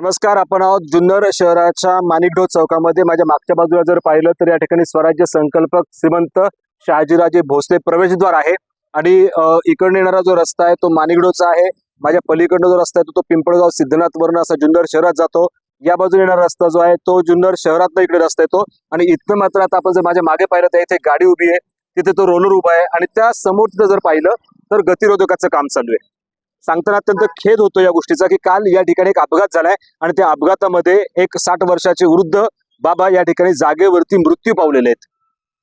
नमस्कार आपण आहोत जुन्नर शहराच्या माणिकडो चौकामध्ये. माझ्या मागच्या बाजूला जर पाहिलं तर या ठिकाणी स्वराज्य संकल्पक श्रीमंत शहाजीराजे भोसले प्रवेशद्वार आहे. आणि इकडून इकडनं येणारा जो रस्ता आहे तो माणिकडोचा आहे. माझ्या पलीकडनं जो रस्ता आहे तो तो पिंपळगाव सिद्धनाथवरून असा जुन्नर शहरात जातो. या बाजूने येणारा रस्ता जो आहे तो जुन्नर शहरात इकडे रस्ता येतो. आणि इथनं मात्र आता आपण जर माझ्या मागे पाहिलं तर इथे गाडी उभी आहे. तिथे तो रोलर उभा आहे. आणि त्या समोर तिथं जर पाहिलं तर गतिरोधकाचं काम चालू आहे. सांगताना अत्यंत खेद होतो या गोष्टीचा की काल या ठिकाणी एक अपघात झालाय आणि त्या अपघातामध्ये एक साठ वर्षाचे वृद्ध बाबा या ठिकाणी जागेवरती मृत्यू पावलेले आहेत.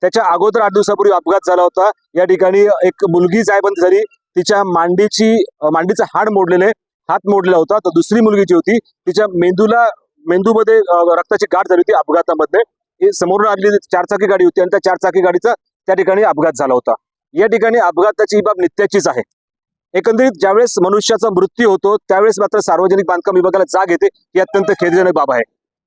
त्याच्या अगोदर आठ दिवसापूर्वी अपघात झाला होता. या ठिकाणी एक मुलगी जायबंद झाली. तिच्या मांडीची मांडीचा हाड मोडलेले हात मोडलेला होता. तर दुसरी मुलगी जी होती तिच्या मेंदूला मेंदूमध्ये रक्ताची गाठ झाली होती अपघातामध्ये. समोरून आलेली चारचाकी गाडी होती आणि त्या चारचाकी गाडीचा त्या ठिकाणी अपघात झाला होता. या ठिकाणी अपघाताची ही बाब नित्याचीच आहे. एकंदरीत ज्यावेळेस मनुष्याचा मृत्यू होतो त्यावेळेस मात्र सार्वजनिक बांधकाम विभागाला जाग येते ही अत्यंत खेदजनक बाब आहे.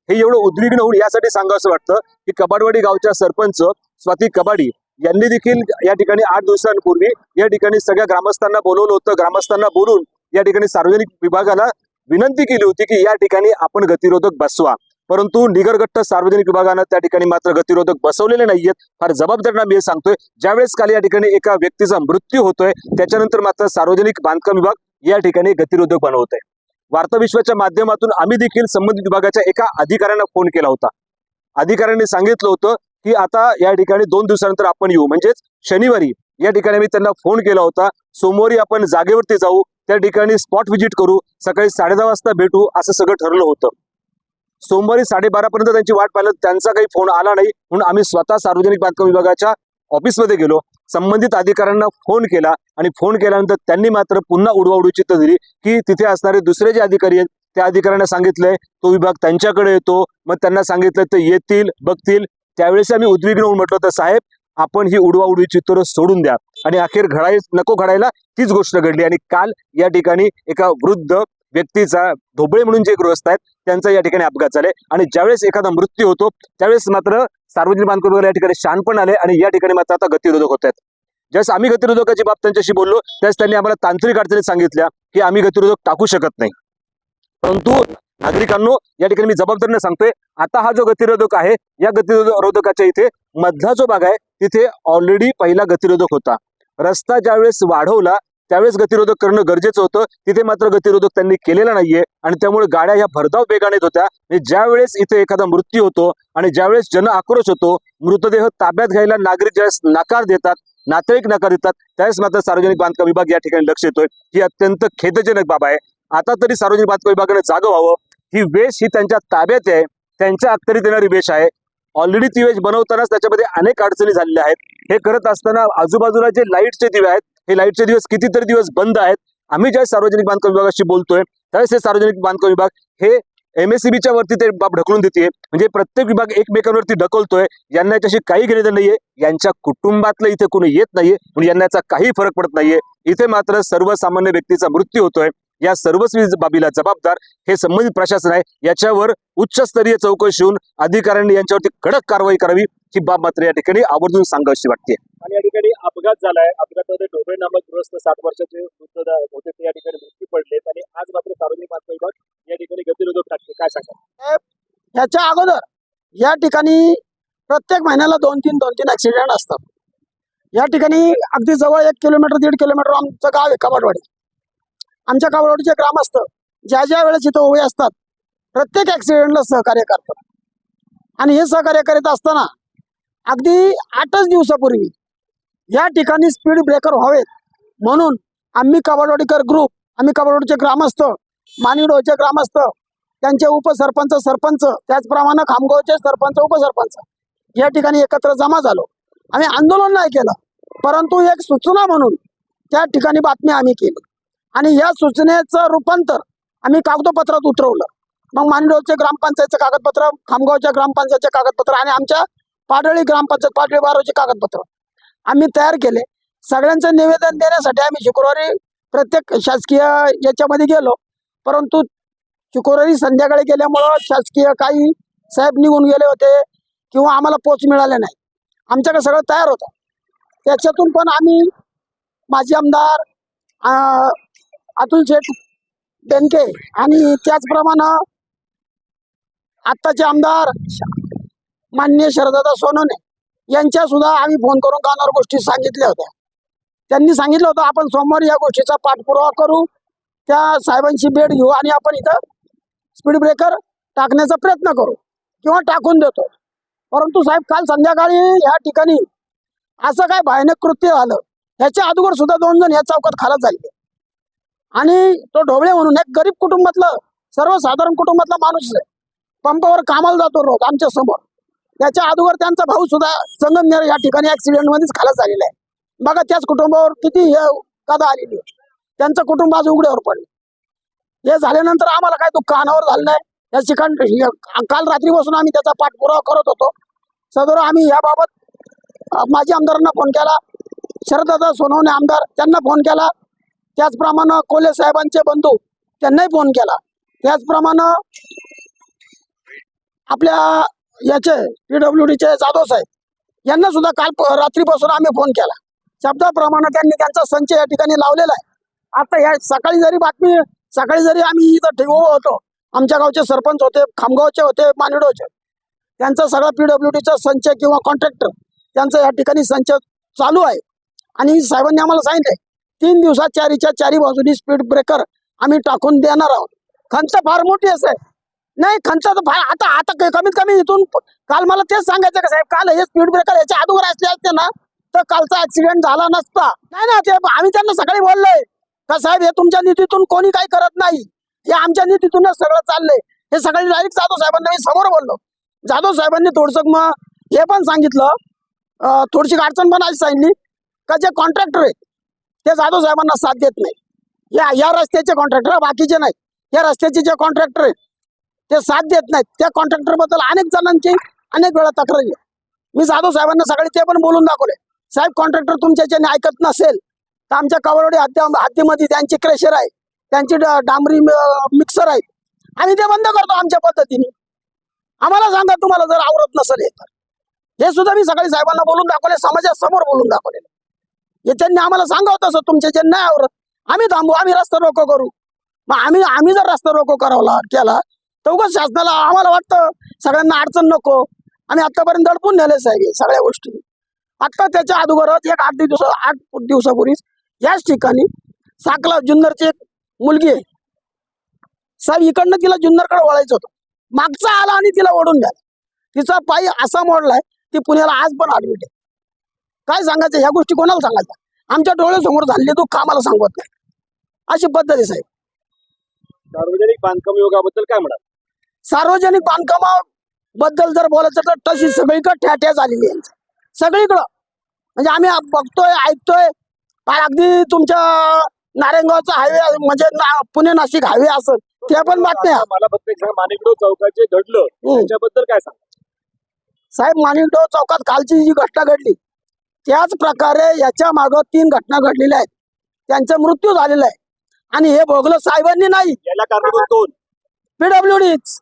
हे एवढं उद्विग्न होऊन यासाठी सांगावं वाटतं की कबाडवाडी गावच्या सरपंच स्वाती कबाडी यांनी देखील या ठिकाणी आठ दिवसांपूर्वी या ठिकाणी सगळ्या ग्रामस्थांना बोलवलं होतं. ग्रामस्थांना बोलून या ठिकाणी सार्वजनिक विभागाला विनंती केली होती की या ठिकाणी आपण गतिरोधक बसवा. परंतु निगरगट्ट सार्वजनिक विभागानं त्या ठिकाणी मात्र गतिरोधक बसवलेले नाहीयेत. फार जबाबदारीनं मी हे सांगतोय. ज्यावेळेस काल या ठिकाणी एका व्यक्तीचा मृत्यू होतोय त्याच्यानंतर मात्र सार्वजनिक बांधकाम विभाग या ठिकाणी गतिरोधक बनवत आहे वार्ता विश्वाच्या माध्यमातून आम्ही देखील संबंधित विभागाच्या एका अधिकाऱ्यांना फोन केला होता. अधिकाऱ्यांनी सांगितलं होतं की आता या ठिकाणी दोन दिवसानंतर आपण येऊ. म्हणजेच शनिवारी या ठिकाणी मी त्यांना फोन केला होता. सोमवारी आपण जागेवरती जाऊ त्या ठिकाणी स्पॉट व्हिजिट करू सकाळी साडेदहा वाजता भेटू असं सगळं ठरलं होतं. सोमवारी साडेबारा पर्यंत त्यांची वाट पाहिलं. त्यांचा काही फोन आला नाही. म्हणून आम्ही स्वतः सार्वजनिक बांधकाम विभागाच्या ऑफिसमध्ये गेलो. संबंधित अधिकाऱ्यांना फोन केला आणि फोन केल्यानंतर त्यांनी मात्र पुन्हा उडवाउडी चित्त दिली की तिथे असणारे दुसरे जे अधिकारी आहेत त्या अधिकाऱ्यांना सांगितलंय तो विभाग त्यांच्याकडे येतो. मग त्यांना सांगितलं ते येतील बघतील. त्यावेळेस आम्ही उद्विग्न होऊन म्हटलं तर साहेब आपण ही उडवाउडवी चित्र सोडून द्या. आणि अखेर घडाय नको घडायला तीच गोष्ट घडली. आणि काल या ठिकाणी एका वृद्ध व्यक्तीचा धोबळे म्हणून जे गृहस्थ आहेत त्यांचा या ठिकाणी अपघात झाले आणि ज्यावेळेस एखादा मृत्यू होतो त्यावेळेस मात्र सार्वजनिक बांधकाम या ठिकाणी शानपण आले आणि या ठिकाणी मात्र आता गतिरोधक होत आहेत. ज्यावेळेस आम्ही गतिरोधकाची बाब त्यांच्याशी बोललो त्यावेळेस त्यांनी आम्हाला तांत्रिक अडचणी सांगितल्या की आम्ही गतिरोधक टाकू शकत नाही. परंतु नागरिकांनो या ठिकाणी मी जबाबदारीने सांगतोय आता हा जो गतिरोधक आहे या गतिरोधकाच्या इथे मधला जो भाग आहे तिथे ऑलरेडी पहिला गतिरोधक होता. रस्ता ज्यावेळेस वाढवला त्यावेळेस गतिरोधक करणं गरजेचं होतं. तिथे मात्र गतिरोधक त्यांनी केलेला नाहीये. आणि त्यामुळे गाड्या ह्या भरधाव वेगाने येत होत्या. आणि ज्यावेळेस इथे एखादा मृत्यू होतो आणि ज्यावेळेस जन आक्रोश होतो मृतदेह ताब्यात घ्यायला नागरिक ज्यावेळेस नकार देतात नातेवाईक नकार देतात त्यावेळेस मात्र सार्वजनिक बांधकाम विभाग या ठिकाणी लक्ष येतोय ही अत्यंत खेदजनक बाब आहे. आता तरी सार्वजनिक बांधकाम विभागाने जागं व्हावं. ही वेश ही त्यांच्या ताब्यात आहे. त्यांच्या अखत्यारीत येणारी वेश आहे. ऑलरेडी ती वेश बनवतानाच त्याच्यामध्ये अनेक अडचणी झालेल्या आहेत. हे करत असताना आजूबाजूला जे लाईटचे दिवे आहेत हे लाईटचे दिवस कितीतरी दिवस बंद आहेत. आम्ही ज्या सार्वजनिक बांधकाम विभागाशी बोलतोय त्यावेळेस हे सार्वजनिक बांधकाम विभाग हे एमएससीबीच्या वरती ते बाब ढकलून देते. म्हणजे प्रत्येक विभाग एकमेकांवरती ढकलतोय. यांना याच्याशी काही घेणं नाहीये. यांच्या कुटुंबातलं इथे कोणी येत नाहीये. म्हणून यांना याचा काही फरक पडत नाहीये. इथे मात्र सर्वसामान्य व्यक्तीचा मृत्यू होतोय. या सर्वस्वी बाबीला जबाबदार हे संबंधित प्रशासन आहे. याच्यावर उच्चस्तरीय चौकशी होऊन अधिकाऱ्यांनी यांच्यावरती कडक कारवाई करावी. ही बाब मात्र या ठिकाणी आवर्जून सांगावीशी वाटते. आणि या ठिकाणी अपघात झालाय. अपघातामध्ये ढोबळे नामक गृहस्थ सात वर्षाचे वृद्ध होते. ते या ठिकाणी मृत्यू पडलेत. आणि आज मात्र सार्वजनिक बांधकाम विभाग या ठिकाणी गतिरोधक टाकते काय सांगा ह्याच्या अगोदर या ठिकाणी प्रत्येक महिन्याला दोन तीन दोन तीन ऍक्सिडेंट असतात. या ठिकाणी अगदी जवळ एक किलोमीटर दीड किलोमीटर आमचं गाव आहे कबाडवाडी आमच्या कबाडवाडीचे ग्रामस्थ ज्या ज्या वेळेस इथं उभे असतात प्रत्येक ऍक्सिडेंटला सहकार्य करतात. आणि हे सहकार्य करीत असताना अगदी आठच दिवसापूर्वी या ठिकाणी स्पीड ब्रेकर व्हावेत. म्हणून आम्ही कबाडवाडीकर ग्रुप आम्ही कबाडवाडीचे ग्रामस्थ मानिडोचे ग्रामस्थ त्यांचे उपसरपंच सरपंच त्याचप्रमाणे खामगावचे सरपंच उपसरपंच या ठिकाणी एकत्र जमा झालो. आम्ही आंदोलन नाही केलं परंतु एक सूचना म्हणून त्या ठिकाणी बातमी आम्ही केली. आणि या सूचनेचं रूपांतर आम्ही कागदोपत्रात उतरवलं. मग मानिडोचे ग्रामपंचायतचं कागदपत्र खामगावच्या ग्रामपंचायतचे कागदपत्र आणि आमच्या पाडळी ग्रामपंचायत पाडळी बाराचे कागदपत्र. आम्ही तयार केले. सगळ्यांचं निवेदन देण्यासाठी आम्ही शुक्रवारी प्रत्येक शासकीय याच्यामध्ये गेलो. परंतु शुक्रवारी संध्याकाळी गेल्यामुळं शासकीय काही साहेब निघून गेले होते किंवा आम्हाला पोच मिळाले नाही. आमच्याकडे सगळं तयार होतं. त्याच्यातून पण आम्ही माजी आमदार अतुल शेठ बेनके आणि त्याचप्रमाणे आत्ताचे आमदार मान्य माननीय शरदादा सोनवणे यांच्या सुद्धा आम्ही फोन करून कानावर गोष्टी सांगितल्या होत्या. त्यांनी सांगितलं होतं आपण सोमवारी या गोष्टीचा पाठपुरावा करू त्या साहेबांची भेट घेऊ आणि आपण इथं स्पीड ब्रेकर टाकण्याचा प्रयत्न करू किंवा टाकून देतो. परंतु साहेब काल संध्याकाळी या ठिकाणी असं काय भयानक कृत्य झालं ह्याच्या अगोदर सुद्धा दोन जण या चौकात खालत झाले. आणि तो ढोबळे म्हणून एक गरीब कुटुंबातलं सर्वसाधारण कुटुंबातला माणूस आहे. पंपावर कामाला जातो रोज आमच्यासमोर. त्याच्या अगोदर त्यांचा भाऊ सुद्धा संगमनेर या ठिकाणी ऍक्सिडेंट मध्येच खालाच झालेला आहे. बघा त्याच कुटुंबावर किती हे कदा आलेली आहे. त्यांचं कुटुंब आज उघड्यावर पडलं. हे झाल्यानंतर आम्हाला काय दुःख अनावर झालं नाही. या ठिकाण काल रात्रीपासून आम्ही त्याचा पाठपुरावा करत होतो. सदर आम्ही याबाबत माजी आमदारांना फोन केला. शरददादा सोनवणे आमदार त्यांना फोन केला. त्याचप्रमाणे कोले साहेबांचे बंधू त्यांनाही फोन केला. त्याचप्रमाणे आपल्या याचे पीडब्ल्यू डीचे जाधव साहेब यांना सुद्धा काल रात्रीपासून आम्ही फोन केला. शब्दाप्रमाणे त्यांनी त्यांचा संच या ठिकाणी लावलेला आहे. आता या सकाळी जरी बातमी सकाळी जरी आम्ही इथं ठेवू होतो आमच्या गावचे सरपंच होते खामगावचे होते मानिडोचे त्यांचा सगळा पीडब्ल्यू डीचा संच किंवा कॉन्ट्रॅक्टर त्यांचा या ठिकाणी संच चालू आहे. आणि साहेबांनी आम्हाला सांगितलंय तीन दिवसात चारीच्या चारी बाजूनी स्पीड ब्रेकर आम्ही टाकून देणार आहोत. खंत फार मोठी असेल. नाही खंत तर फार आता आता कमीत कमी इथून काल मला तेच सांगायचं का साहेब? काल हे स्पीड ब्रेकर याच्या अगोदर असले असते ना तर कालचा ऍक्सिडेंट झाला नसता. नाही ना ते आम्ही त्यांना सकाळी बोललोय. का साहेब हे तुमच्या निधीतून कोणी काही करत नाही. हे आमच्या निधीतूनच सगळं चाललंय. हे सगळे डायरेक्ट जाधव साहेबांना मी समोर बोललो. जाधव साहेबांनी थोडस मग हे पण सांगितलं. थोडीशी अडचण पण अशी सांगली का जे कॉन्ट्रॅक्टर आहेत ते जाधव साहेबांना साथ देत नाही. या या रस्त्याचे कॉन्ट्रॅक्टर बाकीचे नाही. या रस्त्याचे जे कॉन्ट्रॅक्टर आहेत ते साथ देत नाहीत. त्या कॉन्ट्रॅक्टरबद्दल अनेक जणांची अनेक वेळा तक्रारी मी जाधव साहेबांना सगळे ते पण बोलून दाखवले. साहेब कॉन्ट्रॅक्टर तुमच्या याच्याने ऐकत नसेल तर आमच्या कवरवडी हद्दी हद्दीमध्ये त्यांची क्रेशर आहे. त्यांची डांबरी मिक्सर आहे. आम्ही ते बंद करतो आमच्या पद्धतीने. आम्हाला सांगा तुम्हाला जर आवडत नसेल हे तर. हे सुद्धा मी सकाळी साहेबांना बोलून दाखवले समाजासमोर बोलून दाखवले. हे त्यांनी आम्हाला होतं तसं तुमच्या जे नाही आवडत आम्ही थांबू आम्ही रस्ता रोको करू. मग आम्ही आम्ही जर रस्ता रोको करावला केला तर उगाच शासनाला आम्हाला वाटतं सगळ्यांना अडचण नको. आणि आतापर्यंत दडपून नेले साहेब सगळ्या गोष्टी. आता त्याच्या अगोदरच एक आठ दिवस आठ दिवसापूर्वीच याच ठिकाणी साकला जुन्नरची एक मुलगी आहे. साहेब इकडनं तिला जुन्नरकडे वळायचं होतं. मागचा आला आणि तिला ओढून द्या तिचा पायी असा मोडलाय ती पुण्याला आज पण ऍडमिट आहे. काय सांगायचं ह्या गोष्टी कोणाला सांगायच्या? आमच्या डोळ्यासमोर झाले तू कामाला सांगत नाही. अशी पद्धत आहे साहेब. सार्वजनिक बांधकाम योगाबद्दल काय म्हणाल? सार्वजनिक बांधकामाबद्दल जर बोलायचं तर तशी सगळीकडे ठ्याठ्या झालेली आहे यांचं. सगळीकडं. म्हणजे आम्ही बघतोय ऐकतोय. अगदी तुमच्या नारायणगावचा हायवे म्हणजे ना- पुणे नाशिक हायवे असं ते पण बातम्या मला फक्त चौकात जे घडलं हम्म. त्याच्याबद्दल काय सांगा? साहेब माणिकडो चौकात कालची जी घटना घडली त्याच प्रकारे याच्या मागं तीन घटना घडलेल्या आहेत. त्यांचा मृत्यू झालेला आहे. आणि हे भोगलं साहेबांनी नाही. याला कारणीभूत कोण? पीडब्ल्यू डीच.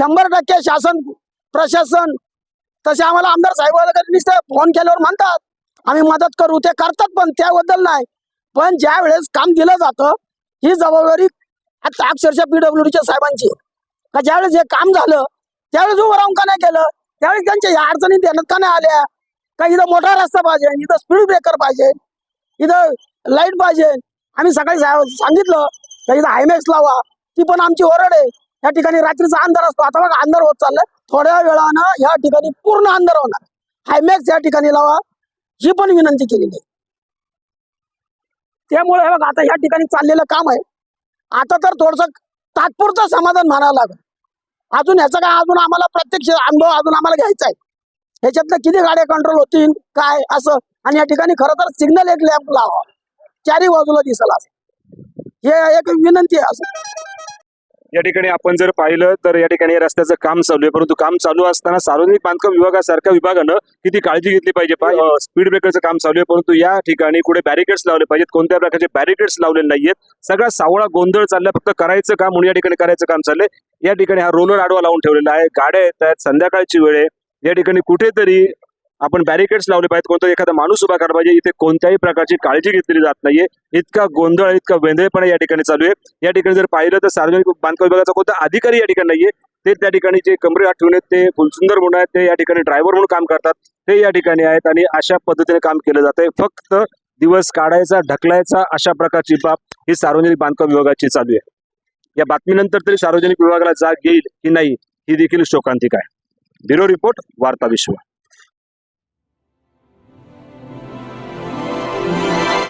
शंभर टक्के शासन प्रशासन तसे आम्हाला आमदार साहेब नुसते फोन केल्यावर म्हणतात. आम्ही मदत करू ते करतात पण त्याबद्दल नाही. पण ज्या वेळेस काम दिलं जातं ही जबाबदारी आता अक्षरशः पीडब्ल्यूडीच्या साहेबांची का ज्यावेळेस हे काम झालं त्यावेळेस उभं राहून का नाही केलं? त्यावेळेस त्यांच्या या अडचणी देण्यात का नाही आल्या? का इथं मोठा रस्ता पाहिजे इथं स्पीड ब्रेकर पाहिजे इथं लाइट पाहिजे? आम्ही सकाळी सांगितलं का इथं हायमॅक्स लावा ती पण आमची ओरड आहे. या ठिकाणी रात्रीचा अंधार असतो. आता बघा अंधार होत चाललाय. थोड्या वेळानं या ठिकाणी पूर्ण अंधार होणार. हायमॅक्स या ठिकाणी लावा. ही पण विनंती केलेली आहे. त्यामुळे बघा आता या ठिकाणी चाललेलं काम आहे. आता तर थोडस तात्पुरतं समाधान म्हणावं लागेल. अजून ह्याचा काय अजून आम्हाला प्रत्यक्ष अनुभव अजून आम्हाला घ्यायचा आहे. ह्याच्यातलं किती गाड्या कंट्रोल होतील काय असं. आणि या ठिकाणी खरं तर सिग्नल एक लॅम्प लावा. चारी बाजूला दिसला असं हे एक विनंती आहे असं. या ठिकाणी आपण जर पाहिलं तर या ठिकाणी रस्त्याचं काम चालू आहे. परंतु काम चालू असताना सार्वजनिक बांधकाम विभागासारख्या विभागानं किती काळजी घेतली पाहिजे? स्पीड ब्रेकरचं काम चालू आहे. परंतु या ठिकाणी कुठे बॅरिकेड्स लावले पाहिजेत? कोणत्या प्रकारचे बॅरिकेड्स लावलेले नाहीयेत? सगळा सावळा गोंधळ चालला फक्त करायचं काम म्हणून या ठिकाणी करायचं काम चाललंय. या ठिकाणी हा रोलर आडवा लावून ठेवलेला आहे. गाड्या येत आहेत. संध्याकाळची वेळ आहे. या ठिकाणी कुठेतरी आपण बॅरिकेड्स लावले पाहिजेत. कोणता एखादा माणूस उभा करायला पाहिजे. इथे कोणत्याही प्रकारची काळजी घेतली जात नाहीये. इतका गोंधळ इतका वेंधळेपणा या ठिकाणी चालू आहे. या ठिकाणी जर पाहिलं तर सार्वजनिक बांधकाम विभागाचा कोणता अधिकारी या ठिकाणी नाहीये. ते त्या ठिकाणी जे कमरे आठवून आहेत ते फुलसुंदर म्हणून आहेत ते या ठिकाणी ड्रायव्हर म्हणून काम करतात. ते या ठिकाणी आहेत आणि अशा पद्धतीने काम केलं जात आहे फक्त दिवस काढायचा ढकलायचा अशा प्रकारची बाब ही सार्वजनिक बांधकाम विभागाची चालू आहे. या बातमीनंतर तरी सार्वजनिक विभागाला जाग येईल की नाही ही देखील शोकांतिक आहे. ब्युरो रिपोर्ट वार्ता विश्व.